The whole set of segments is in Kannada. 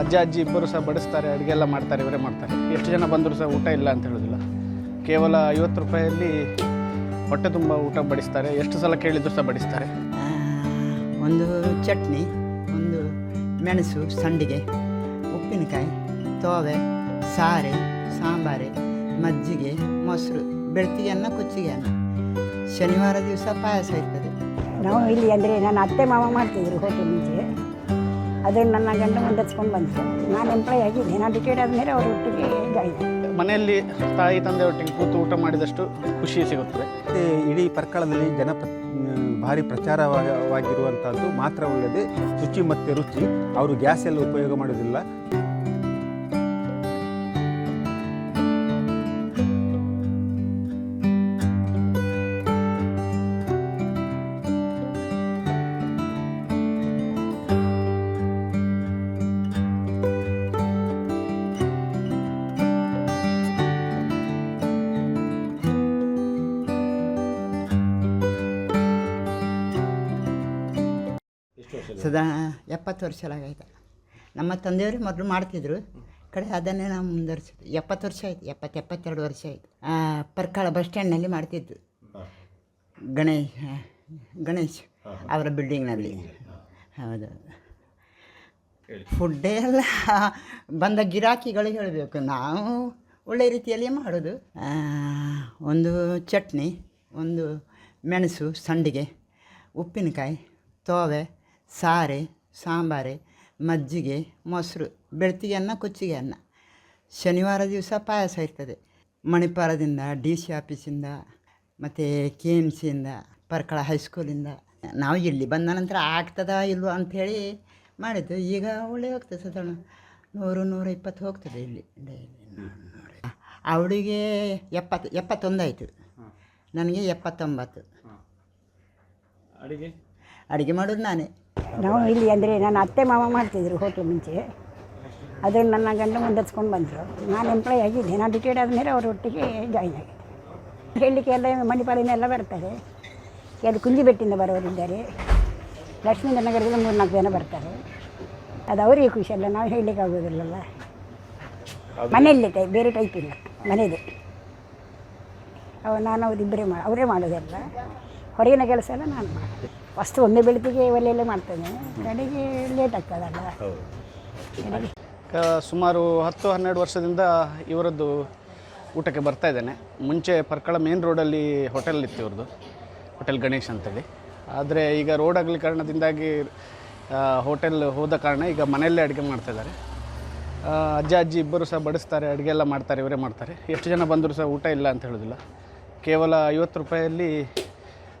ಅಜ್ಜ ಅಜ್ಜಿ ಇಬ್ಬರು ಸಹ ಬಡಿಸ್ತಾರೆ ಅಡುಗೆ ಎಲ್ಲ ಮಾಡ್ತಾರೆ ಇವರೇ ಮಾಡ್ತಾರೆ. ಎಷ್ಟು ಜನ ಬಂದರೂ ಸಹ ಊಟ ಇಲ್ಲ ಅಂತ ಹೇಳೋದಿಲ್ಲ. ಕೇವಲ ಐವತ್ತು ರೂಪಾಯಲ್ಲಿ ಹೊಟ್ಟೆ ತುಂಬ ಊಟ ಬಡಿಸ್ತಾರೆ ಎಷ್ಟು ಸಲ ಕೇಳಿದ್ರು ಸಹ ಬಡಿಸ್ತಾರೆ. ಒಂದು ಚಟ್ನಿ ಒಂದು ಮೆಣಸು ಸಂಡಿಗೆ ಉಪ್ಪಿನಕಾಯಿ ತೋವೆ ಸಾರೆ ಸಾಂಬಾರೆ ಮಜ್ಜಿಗೆ ಮೊಸರು ಬೆಳ್ತಿಗೆ ಅನ್ನ ಕುಚ್ಚಿಗೆ ಅನ್ನ ಶನಿವಾರ ದಿವಸ ಪಾಯಸ ಇರ್ತದೆ. ನಾವು ಇಲ್ಲಿ ಅಂದರೆ ನನ್ನ ಅತ್ತೆ ಮಾವ ಮಾಡ್ತಿದ್ರು ಹೋಟೆಲ್ ಮುಂಚೆ ಅದನ್ನು ನನ್ನ ಗಂಡ ಮುಂದಚ್ಕೊಂಡು ಬಂದರು ನಾನು ಎಂಪ್ಲಾಯ್ ಆಗಿದ್ದೆ. ನಾನು ರಿಟೈರ್ಡ್ ಆದಮೇಲೆ ಅವ್ರ ಒಟ್ಟಿಗೆ ಇದಾಗಿದೆ ಮನೆಯಲ್ಲಿ ತಾಯಿ ತಂದೆ ಒಟ್ಟಿಗೆ ಕೂತು ಊಟ ಮಾಡಿದಷ್ಟು ಖುಷಿ ಸಿಗುತ್ತದೆ. ಮತ್ತು ಇಡೀ ಪರ್ಕಳದಲ್ಲಿ ಜನಪ ಭಾರಿ ಪ್ರಚಾರವಾಗಿರುವಂಥದ್ದು ಮಾತ್ರವಲ್ಲದೆ ಶುಚಿ ಮತ್ತು ರುಚಿ. ಅವರು ಗ್ಯಾಸ್ ಎಲ್ಲ ಉಪಯೋಗ ಮಾಡೋದಿಲ್ಲ ಸದಾ ಎಪ್ಪತ್ತು ವರ್ಷ ಆಗೈತೆ ನಮ್ಮ ತಂದೆಯವರು ಮೊದಲು ಮಾಡ್ತಿದ್ರು. ಕಡೆ ಅದನ್ನೇ ನಾವು ಮುಂದುವರ್ಸಿದ್ವಿ ಎಪ್ಪತ್ತು ವರ್ಷ ಆಯ್ತು. ಎಪ್ಪತ್ತು ಎಪ್ಪತ್ತೆರಡು ವರ್ಷ ಆಯಿತು. ಪರ್ಕಾಳ ಬಸ್ ಸ್ಟ್ಯಾಂಡ್ನಲ್ಲಿ ಮಾಡ್ತಿದ್ದು ಗಣೇಶ್ ಗಣೇಶ್ ಅವರ ಬಿಲ್ಡಿಂಗ್ನಲ್ಲಿ. ಹೌದು. ಫುಡ್ಡೇ ಎಲ್ಲ ಬಂದ ಗಿರಾಕಿಗಳು ಹೇಳಬೇಕು. ನಾವು ಒಳ್ಳೆ ರೀತಿಯಲ್ಲಿ ಮಾಡೋದು. ಒಂದು ಚಟ್ನಿ ಒಂದು ಮೆಣಸು ಸಂಡಿಗೆ ಉಪ್ಪಿನಕಾಯಿ ತೋವೆ ಸಾರೆ ಸಾಂಬಾರೆ ಮಜ್ಜಿಗೆ ಮೊಸರು ಬೆಳ್ತಿಗೆ ಅನ್ನ ಕುಚ್ಚಿಗೆ ಅನ್ನ. ಶನಿವಾರ ದಿವಸ ಪಾಯಸ ಇರ್ತದೆ. ಮಣಿಪಾಲದಿಂದ ಡಿ ಸಿ ಆಫೀಸಿಂದ ಮತ್ತು ಕೆ ಎಂ ಸಿಯಿಂದ ಪರ್ಕಳ ಹೈಸ್ಕೂಲಿಂದ. ನಾವು ಇಲ್ಲಿ ಬಂದ ನಂತರ ಆಗ್ತದಾ ಇಲ್ವೋ ಅಂಥೇಳಿ ಮಾಡಿದ್ದು. ಈಗ ಒಳ್ಳೆ ಹೋಗ್ತದೆ ಸಾಧಾರಣ ನೂರು ನೂರ ಇಪ್ಪತ್ತು ಹೋಗ್ತದೆ ಇಲ್ಲಿ. ಡೈಲಿ ಅವಳಿಗೆ ಎಪ್ಪತ್ತು ಎಪ್ಪತ್ತೊಂದಾಯಿತು ನನಗೆ ಎಪ್ಪತ್ತೊಂಬತ್ತು. ಅಡುಗೆ? ಅಡುಗೆ ಮಾಡೋದು ನಾನೇ. ನಾವು ಇಲ್ಲಿ ಅಂದರೆ ನನ್ನ ಅತ್ತೆ ಮಾವ ಮಾಡ್ತಿದ್ರು ಹೋಟೆಲ್ ಮುಂಚೆ. ಅದನ್ನು ನನ್ನ ಗಂಡ ಮುಂದರ್ಸ್ಕೊಂಡು ಬಂದರು. ನಾನು ಎಂಪ್ಲಾಯ್ ಆಗಿದ್ದೆ. ನಾನು ರಿಟೈರ್ಡ್ ಆದಮೇಲೆ ಅವ್ರ ಒಟ್ಟಿಗೆ ಜಾಯಿನ್ ಆಗಿದೆ ಹೇಳಲಿಕ್ಕೆ ಎಲ್ಲ ಮಣಿಪಾಲಿನೆಲ್ಲ ಬರ್ತಾರೆ ಕೆಲವು ಕುಂಜಿಬೆಟ್ಟಿಂದ ಬರೋರಿದ್ದಾರೆ ಲಕ್ಷ್ಮೀ ನಗರದಿಂದ ಮೂರು ನಾಲ್ಕು ಜನ ಬರ್ತಾರೆ. ಅದು ಅವರಿಗೆ ಖುಷಿ ಅಲ್ಲ ನಾವು ಹೇಳಲಿಕ್ಕೆ ಆಗೋದಿಲ್ಲಲ್ಲ ಮನೆಯಲ್ಲೇ ಟೈಪ್ ಬೇರೆ ಟೈಪ್ ಇಲ್ಲ ಮನೆಯದೇ ಅವ ನಾನು ಅವರಿಬ್ಬರೇ ಮಾ ಅವರೇ ಮಾಡೋದಲ್ಲ. ಹೊರಗಿನ ಕೆಲಸ ಎಲ್ಲ ನಾನು ಮಾಡ್ತೀನಿ. ಫಸ್ಟ್ ಒಂದೇ ಬೆಳಕಿಗೆ ಒಲೆಯಲ್ಲೇ ಮಾಡ್ತೇನೆ. ಕಡೆಗೆ ಲೇಟ್ ಆಗ್ತದಲ್ಲ. ಕಡೆಗೆ ಕ- ಸುಮಾರು ಹತ್ತು ಹನ್ನೆರಡು ವರ್ಷದಿಂದ ಇವರದ್ದು ಊಟಕ್ಕೆ ಬರ್ತಾ ಇದ್ದೇನೆ. ಮುಂಚೆ ಪರ್ಕಳ ಮೇನ್ ರೋಡಲ್ಲಿ ಹೋಟೆಲ್ ಇತ್ತು ಇವ್ರದ್ದು ಹೋಟೆಲ್ ಗಣೇಶ್ ಅಂತೇಳಿ. ಆದರೆ ಈಗ ರೋಡ್ ಆಗಲಿ ಕಾರಣದಿಂದಾಗಿ ಹೋಟೆಲ್ ಹೋದ ಕಾರಣ ಈಗ ಮನೆಯಲ್ಲೇ ಅಡುಗೆ ಮಾಡ್ತಾ ಇದ್ದಾರೆ. ಆ, ಅಜ್ಜ ಅಜ್ಜಿ ಇಬ್ಬರು ಸಹ ಬಡಿಸ್ತಾರೆ ಅಡುಗೆ ಎಲ್ಲ ಮಾಡ್ತಾರೆ ಇವರೇ ಮಾಡ್ತಾರೆ. ಎಷ್ಟು ಜನ ಬಂದರೂ ಸಹ ಊಟ ಇಲ್ಲ ಅಂತ ಹೇಳೋದಿಲ್ಲ. ಕೇವಲ ಐವತ್ತು ರೂಪಾಯಲ್ಲಿ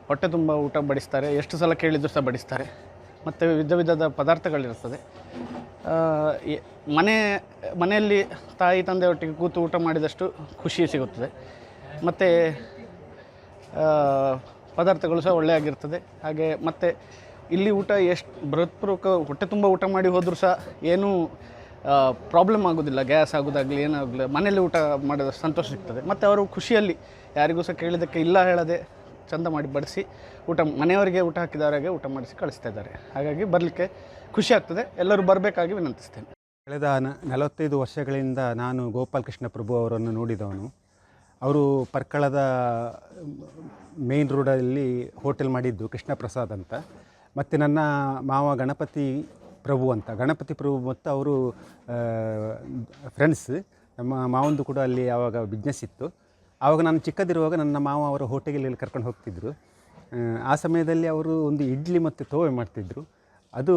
ಹೊಟ್ಟೆ ತುಂಬ ಊಟ ಬಡಿಸ್ತಾರೆ, ಎಷ್ಟು ಸಲ ಕೇಳಿದರೂ ಸಹ ಬಡಿಸ್ತಾರೆ. ಮತ್ತು ವಿಧ ವಿಧದ ಪದಾರ್ಥಗಳಿರ್ತದೆ ಮನೆ, ಮನೆಯಲ್ಲಿ ತಾಯಿ ತಂದೆ ಒಟ್ಟಿಗೆ ಕೂತು ಊಟ ಮಾಡಿದಷ್ಟು ಖುಷಿ ಸಿಗುತ್ತದೆ. ಮತ್ತು ಪದಾರ್ಥಗಳು ಸಹ ಒಳ್ಳೆಯಾಗಿರ್ತದೆ ಹಾಗೆ ಮತ್ತು ಇಲ್ಲಿ ಊಟ ಎಷ್ಟು ಬೃಹತ್ಪೂರ್ವಕ ಹೊಟ್ಟೆ ತುಂಬ ಊಟ ಮಾಡಿ ಹೋದರೂ ಸಹ ಏನೂ ಪ್ರಾಬ್ಲಮ್ ಆಗೋದಿಲ್ಲ ಗ್ಯಾಸ್ ಆಗೋದಾಗಲಿ, ಏನಾಗಲಿ, ಮನೆಯಲ್ಲಿ ಊಟ ಮಾಡಿದ ಸಂತೋಷ ಸಿಗ್ತದೆ. ಮತ್ತು ಅವರು ಖುಷಿಯಲ್ಲಿ ಯಾರಿಗೂ ಸಹ ಕೇಳಿದ್ದಕ್ಕೆ ಇಲ್ಲ ಹೇಳದೆ ಚಂದ ಮಾಡಿ ಬಡಿಸಿ ಊಟ, ಮನೆಯವರಿಗೆ ಊಟ ಹಾಕಿದವರಿಗೆ ಊಟ ಮಾಡಿಸಿ ಕಳಿಸ್ತಾ ಇದ್ದಾರೆ. ಹಾಗಾಗಿ ಬರಲಿಕ್ಕೆ ಖುಷಿ ಆಗ್ತದೆ. ಎಲ್ಲರೂ ಬರಬೇಕಾಗಿ ವಿನಂತಿಸ್ತೇನೆ. ಕಳೆದ ನ, ನಲವತ್ತೈದು ವರ್ಷಗಳಿಂದ ನಾನು ಗೋಪಾಲ್ ಕೃಷ್ಣ ಪ್ರಭು ಅವರನ್ನು ನೋಡಿದವನು. ಅವರು ಪರ್ಕಳದ ಮೇನ್ ರೋಡಲ್ಲಿ ಹೋಟೆಲ್ ಮಾಡಿದ್ದು ಕೃಷ್ಣ ಪ್ರಸಾದ್ ಅಂತ. ಮತ್ತು ನನ್ನ ಮಾವ ಗಣಪತಿ ಪ್ರಭು ಅಂತ. ಗಣಪತಿ ಪ್ರಭು ಮತ್ತು ಅವರು ಫ್ರೆಂಡ್ಸ್ ನಮ್ಮ ಮಾವಂದು ಕೂಡ ಅಲ್ಲಿ ಆವಾಗ ಬಿಸ್ನೆಸ್ ಇತ್ತು. ಆವಾಗ ನಾನು ಚಿಕ್ಕದಿರುವಾಗ ನನ್ನ ಮಾವ ಅವರ ಹೋಟೆಲಲ್ಲಿ ಕರ್ಕೊಂಡು ಹೋಗ್ತಿದ್ದರು ಆ, ಸಮಯದಲ್ಲಿ ಅವರು ಒಂದು ಇಡ್ಲಿ ಮತ್ತು ತೋವೆ ಮಾಡ್ತಿದ್ದರು ಅದು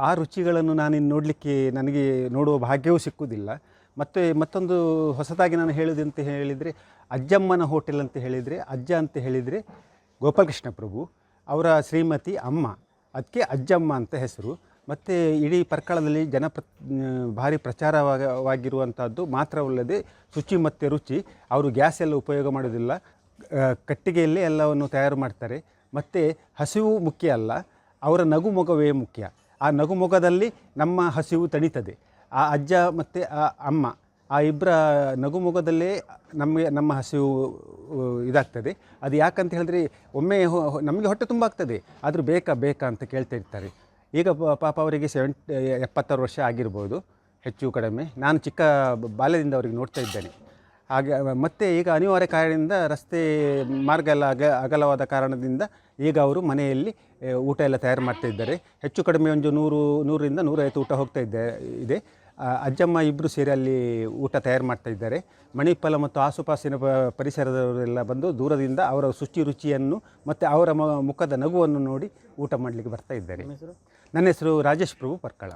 ಆ ರುಚಿಗಳನ್ನು ನಾನಿನ್ನು ನೋಡಲಿಕ್ಕೆ ನನಗೆ ನೋಡುವ ಭಾಗ್ಯವೂ ಸಿಕ್ಕುವುದಿಲ್ಲ ಮತ್ತು ಮತ್ತೊಂದು ಹೊಸದಾಗಿ ನಾನು ಹೇಳಿದೆ ಅಂತ ಹೇಳಿದರೆ ಅಜ್ಜಮ್ಮನ ಹೋಟೆಲ್ ಅಂತ ಹೇಳಿದರೆ ಅಜ್ಜ ಅಂತ ಹೇಳಿದರೆ ಗೋಪಾಲಕೃಷ್ಣ ಪ್ರಭು ಅವರ ಶ್ರೀಮತಿ ಅಮ್ಮ ಅದಕ್ಕೆ ಅಜ್ಜಮ್ಮ ಅಂತ ಹೆಸರು. ಮತ್ತು ಇಡೀ ಪರ್ಕಳದಲ್ಲಿ ಜನಪ್ರ ಭಾರಿ ಪ್ರಚಾರವಾಗಿರುವಂಥದ್ದು ಮಾತ್ರವಲ್ಲದೆ ಶುಚಿ ಮತ್ತು ರುಚಿ, ಅವರು ಗ್ಯಾಸ್ ಎಲ್ಲ ಉಪಯೋಗ ಮಾಡೋದಿಲ್ಲ ಕಟ್ಟಿಗೆಯಲ್ಲಿ ಎಲ್ಲವನ್ನು ತಯಾರು ಮಾಡ್ತಾರೆ. ಮತ್ತು ಹಸಿವು ಮುಖ್ಯ ಅಲ್ಲ, ಅವರ ನಗು ಮೊಗವೇ ಮುಖ್ಯ. ಆ ನಗು ಮೊಗದಲ್ಲಿ ನಮ್ಮ ಹಸಿವು ತಣಿತದೆ. ಆ ಅಜ್ಜ ಮತ್ತು ಆ ಅಮ್ಮ, ಆ ಇಬ್ಬರ ನಗು ಮೊಗದಲ್ಲೇ ನಮಗೆ, ನಮ್ಮ ಹಸಿವು ಇದಾಗ್ತದೆ. ಅದು ಯಾಕಂತ ಹೇಳಿದ್ರೆ ಒಮ್ಮೆ ನಮಗೆ ಹೊಟ್ಟೆ ತುಂಬ ಆಗ್ತದೆ. ಆದರೂ ಬೇಕಾ ಬೇಕಾ ಅಂತ ಕೇಳ್ತಾ ಇರ್ತಾರೆ. ಈಗ ಪಾಪ ಅವರಿಗೆ ಸೆವೆಂಟ್ ಎಪ್ಪತ್ತಾರು ವರ್ಷ ಆಗಿರ್ಬೋದು, ಹೆಚ್ಚು ಕಡಿಮೆ. ನಾನು ಚಿಕ್ಕ ಬಾಲ್ಯದಿಂದ ಅವರಿಗೆ ನೋಡ್ತಾ ಇದ್ದೇನೆ. ಹಾಗೆ ಮತ್ತೆ ಈಗ ಅನಿವಾರ್ಯ ಕಾರಣದಿಂದ ರಸ್ತೆ ಮಾರ್ಗ ಎಲ್ಲ ಅಗ, ಅಗಲವಾದ ಕಾರಣದಿಂದ ಈಗ ಅವರು ಮನೆಯಲ್ಲಿ ಊಟ ಎಲ್ಲ ತಯಾರು ಮಾಡ್ತಾ ಇದ್ದಾರೆ. ಹೆಚ್ಚು ಕಡಿಮೆ ಒಂದು ನೂರು, ನೂರರಿಂದ ನೂರೈವತ್ತು ಊಟ ಹೋಗ್ತಾ ಇದ್ದೆ, ಇದೆ. ಅಜ್ಜಮ್ಮ ಇಬ್ಬರು ಸೇರಿ ಅಲ್ಲಿ ಊಟ ತಯಾರು ಮಾಡ್ತಾ ಇದ್ದಾರೆ. ಮಣಿಪಾಲ ಮತ್ತು ಆಸುಪಾಸಿನ ಪರಿಸರದವರೆಲ್ಲ ಬಂದು ದೂರದಿಂದ ಅವರ ಶುಚಿ ರುಚಿಯನ್ನು ಮತ್ತು ಅವರ ಮ- ಮುಖದ ನಗುವನ್ನು ನೋಡಿ ಊಟ ಮಾಡಲಿಕ್ಕೆ ಬರ್ತಾ ಇದ್ದಾರೆ. ನನ್ನ ಹೆಸರು ರಾಜೇಶ್ ಪ್ರಭು ಪರ್ಕಳ.